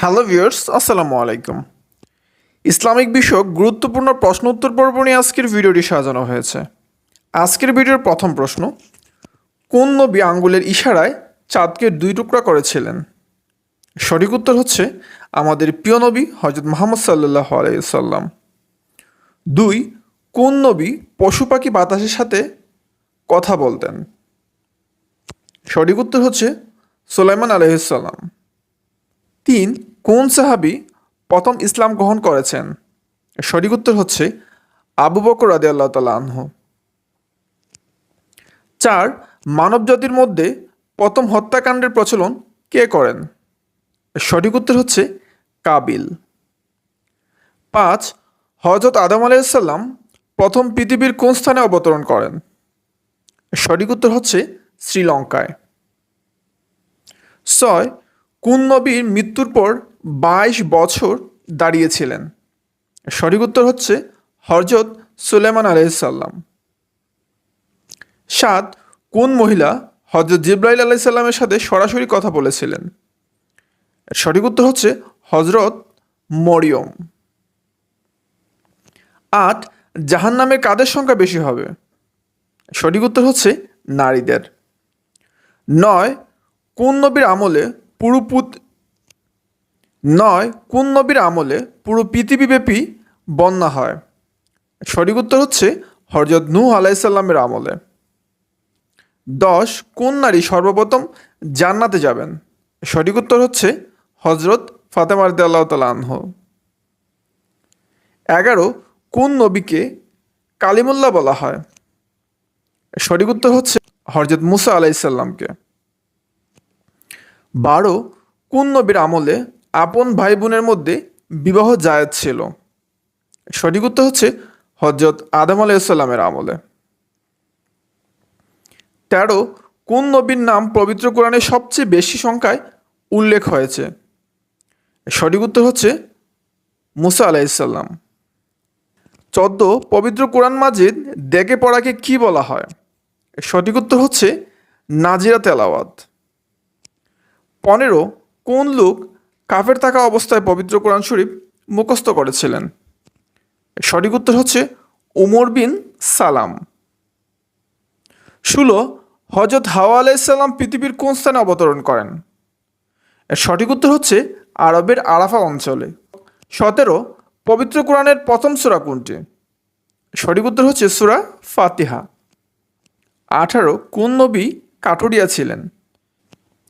Hello viewers আসসালামু আলাইকুম। Islamic বিষয়ক গুরুত্বপূর্ণ প্রশ্ন উত্তর পর্ব নিয়ে আজকের ভিডিওটি সাজানো হয়েছে। আজকের ভিডিওর প্রথম প্রশ্ন, কোন নবী আঙ্গুলের ইশারায় চাঁদকে দুই টুকরা করেছিলেন? সঠিক উত্তর হচ্ছে, আমাদের প্রিয় নবী হজরত মোহাম্মদ সাল্লাহ আলাইসাল্লাম দুই, কোন নবী পশু পাখি বাতাসের সাথে কথা বলতেন? সঠিক উত্তর হচ্ছে, সোলাইমান আলহিসাল্লাম তিন, কোন সাহাবি প্রথম ইসলাম গ্রহণ করেছেন? সঠিক উত্তর হচ্ছে আবু বকর রাদে আল্লাহ আনহু। চার মানব জাতির মধ্যে প্রথম হত্যাকাণ্ডের প্রচলন কে করেন? সঠিক উত্তর হচ্ছে কাবিল। পাঁচ হজরত আদম আলাইসাল্লাম প্রথম পৃথিবীর কোন স্থানে অবতরণ করেন? সঠিক উত্তর হচ্ছে শ্রীলঙ্কায়। ছয় কোন নবীর মৃত্যুর পর বাইশ বছর দাঁড়িয়েছিলেন? সঠিক উত্তর হচ্ছে হরজত সুলেমান আলাইসাল্লাম সাত, কোন মহিলা হজরত জিব্রাইল আলাইসাল্লামের সাথে সরাসরি কথা বলেছিলেন? সঠিক উত্তর হচ্ছে হজরত মরিয়ম। আট, জাহান্নামের কাদের সংখ্যা বেশি হবে? সঠিক উত্তর হচ্ছে নারীদের। নয়, কোন নবীর আমলে পুরো পুত- নয়, কোন নবীর আমলে পুরো পৃথিবীব্যাপী বন্যা হয়। সঠিক উত্তর হচ্ছে হরজত নূহ আলাইসাল্লামের আমলে। দশ, কোন নারী সর্বপ্রথম জান্নাতে যাবেন? সঠিক উত্তর হচ্ছে হজরত ফাতেমার তালা আনহ। এগারো, কোন নবীকে কালিমুল্লাহ বলা হয়? সঠিক উত্তর হচ্ছে হরজত মুসা আলাইসাল্লামকে বারো কোন নবীর আমলে আপন ভাই বোনের মধ্যে বিবাহ জায়েজ ছিল? সঠিক উত্তর হচ্ছে হজরত আদম আলাইসাল্লামের আমলে। তেরো কোন নবীর নাম পবিত্র কোরআনে সবচেয়ে বেশি সংখ্যায় উল্লেখ হয়েছে? সঠিক উত্তর হচ্ছে মুসা আলাইসাল্লাম চোদ্দ পবিত্র কোরআন মাজিদ দেখে পড়াকে কি বলা হয়? সঠিক উত্তর হচ্ছে নাজিরা তেলাওয়াত। পনেরো কোন লোক কাফের থাকা অবস্থায় পবিত্র কোরআন শরীফ মুখস্থ করেছিলেন? সঠিক উত্তর হচ্ছে উমর বিন সালাম। ষোলো হজরত হাওয়া আলাইসাল্লাম পৃথিবীর কোন স্থানে অবতরণ করেন? এর সঠিক উত্তর হচ্ছে আরবের আরাফা অঞ্চলে। সতেরো, পবিত্র কোরআনের প্রথম সুরা কোনটি? সঠিক উত্তর হচ্ছে সুরা ফাতিহা। আঠারো, কোন নবী কাঠুরিয়া ছিলেন?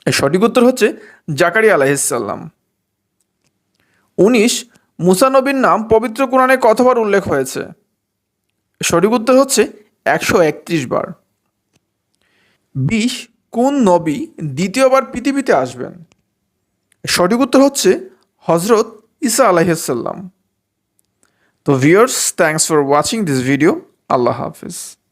সঠিক উত্তর হচ্ছে জাকারিয়া আলাইসাল্লাম উনিশ, মুসা নবীর নাম পবিত্র কোরআনে কতবার উল্লেখ হয়েছে? সঠিক উত্তর হচ্ছে একশো একত্রিশ বার। বিশ, কোন নবী দ্বিতীয়বার পৃথিবীতে আসবেন? সঠিক উত্তর হচ্ছে হজরত ইসা আলাইসাল্লাম তো viewers thanks for watching this video Allah Hafiz.